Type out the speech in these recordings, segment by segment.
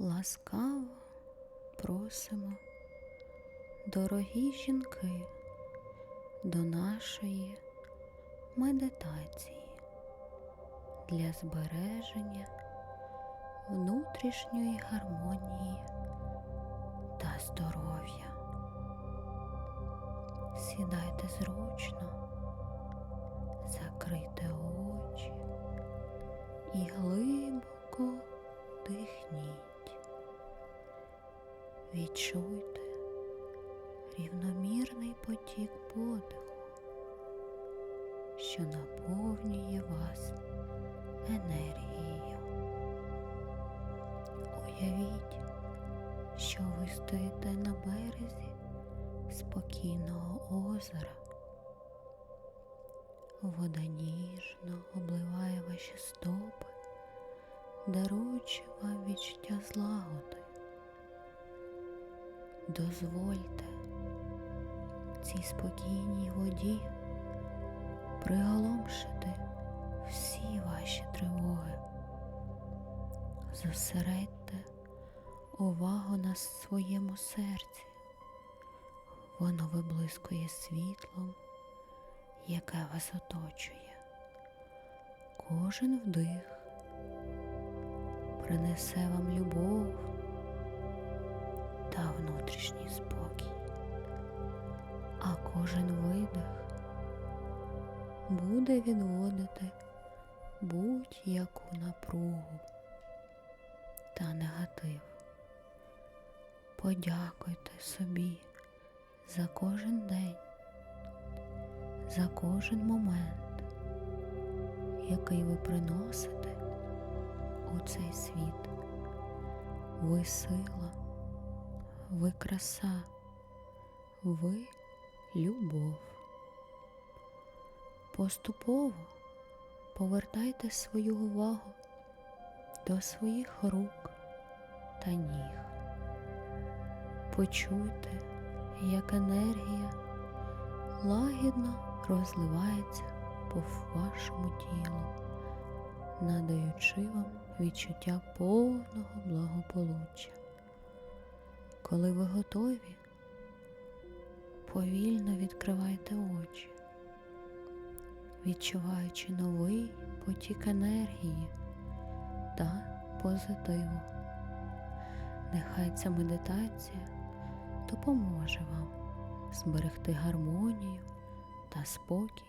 Ласкаво просимо, дорогі жінки, до нашої медитації для збереження внутрішньої гармонії та здоров'я. Сідайте зручно, закрийте очі і глибоко Відчуйте рівномірний потік подиху, що наповнює вас енергією. Уявіть, що ви стоїте на березі спокійного озера. Вода ніжно обливає ваші стопи, даруючи вам відчуття злагоди. Дозвольте цій спокійній воді приголомшити всі ваші тривоги. Зосередьте увагу на своєму серці. Воно виблискує світлом, яке вас оточує. Кожен вдих принесе вам любов та внутрішній спокій, а кожен видих буде відводити будь-яку напругу та негатив. Подякуйте собі за кожен день, за кожен момент, який ви приносите у цей світ. Ви сила, ви краса, ви любов. Поступово повертайте свою увагу до своїх рук та ніг. Почуйте, як енергія лагідно розливається по вашому тілу, надаючи вам відчуття повного благополуччя. Коли ви готові, повільно відкривайте очі, відчуваючи новий потік енергії та позитиву. Нехай ця медитація допоможе вам зберегти гармонію та спокій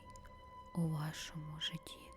у вашому житті.